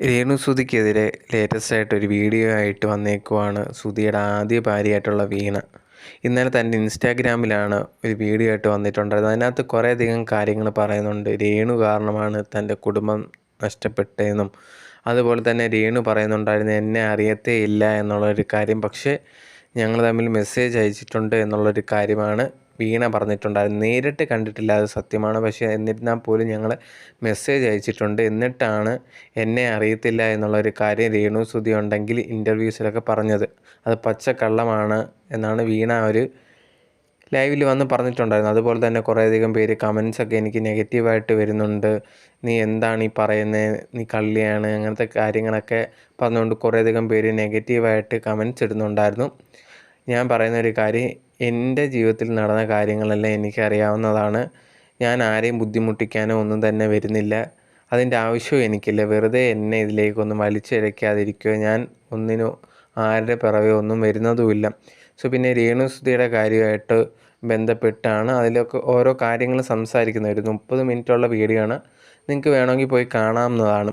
Renu സുധിക്കെതിരെ latest ആയിട്ട് ഒരു video ആയിട്ട് വന്നേക്കുവാണ് സുധിയുടെ ആദ്യ ഭാര്യയായിട്ടുള്ള വീണ. ഇന്നലെ തന്റെ ഇൻസ്റ്റാഗ്രാമിലാണ് ഒരു വീഡിയോ ആയിട്ട് വന്നിട്ടുണ്ടായിരുന്നത്. അതിനകത്ത് കുറേയധികം കാര്യങ്ങൾ പറയുന്നുണ്ട്. രേണു കാരണമാണ് തന്റെ കുടുംബം നഷ്ടപ്പെട്ടതെന്നും അതുപോലെ തന്നെ രേണു പറയുന്നുണ്ടായിരുന്നു എന്നെ അറിയത്തേ ഇല്ല എന്നുള്ളൊരു കാര്യം. പക്ഷേ ഞങ്ങൾ തമ്മിൽ മെസ്സേജ് അയച്ചിട്ടുണ്ട് എന്നുള്ളൊരു കാര്യമാണ് വീണ പറഞ്ഞിട്ടുണ്ടായിരുന്നു. നേരിട്ട് കണ്ടിട്ടില്ല അത് സത്യമാണ്. പക്ഷേ എന്നിരുന്നാൽ പോലും ഞങ്ങൾ മെസ്സേജ് അയച്ചിട്ടുണ്ട്. എന്നിട്ടാണ് എന്നെ അറിയത്തില്ല എന്നുള്ളൊരു കാര്യം രേണു സുധി ഉണ്ടെങ്കിൽ ഇന്റർവ്യൂസിലൊക്കെ പറഞ്ഞത്. അത് പച്ചക്കള്ളമാണ് എന്നാണ് വീണ ഒരു ലൈവിൽ വന്ന് പറഞ്ഞിട്ടുണ്ടായിരുന്നു. അതുപോലെ തന്നെ കുറേയധികം പേര് കമൻസൊക്കെ എനിക്ക് നെഗറ്റീവായിട്ട് വരുന്നുണ്ട്. നീ എന്താണ് ഈ പറയുന്നത് നീ കള്ളിയാണ്. അങ്ങനത്തെ കാര്യങ്ങളൊക്കെ പറഞ്ഞുകൊണ്ട് കുറേയധികം പേര് നെഗറ്റീവായിട്ട് കമൻസ് ഇടുന്നുണ്ടായിരുന്നു. ഞാൻ പറയുന്ന ഒരു കാര്യം എന്റെ ജീവിതത്തിൽ നടന്ന കാര്യങ്ങളെല്ലാം എനിക്കറിയാവുന്നതാണ്. ഞാൻ ആരെയും ബുദ്ധിമുട്ടിക്കാനോ ഒന്നും തന്നെ വരുന്നില്ല. അതിന്റെ ആവശ്യവും എനിക്കില്ല. വെറുതെ എന്നെ ഇതിലേക്കൊന്നും വലിച്ചിഴയ്ക്കാതിരിക്കുക ഞാൻ. ഒന്നിനും ആരുടെ പിറവെ ഒന്നും വരുന്നതുമില്ല. സോ പിന്നെ രേണുസുതിയുടെ കാര്യമായിട്ട് ബന്ധപ്പെട്ടാണ് അതിലൊക്കെ ഓരോ കാര്യങ്ങൾ സംസാരിക്കുന്നത്. ഒരു മുപ്പത് മിനിറ്റുള്ള വീഡിയോ ആണ്. നിങ്ങൾക്ക് വേണമെങ്കിൽ പോയി കാണാവുന്നതാണ്.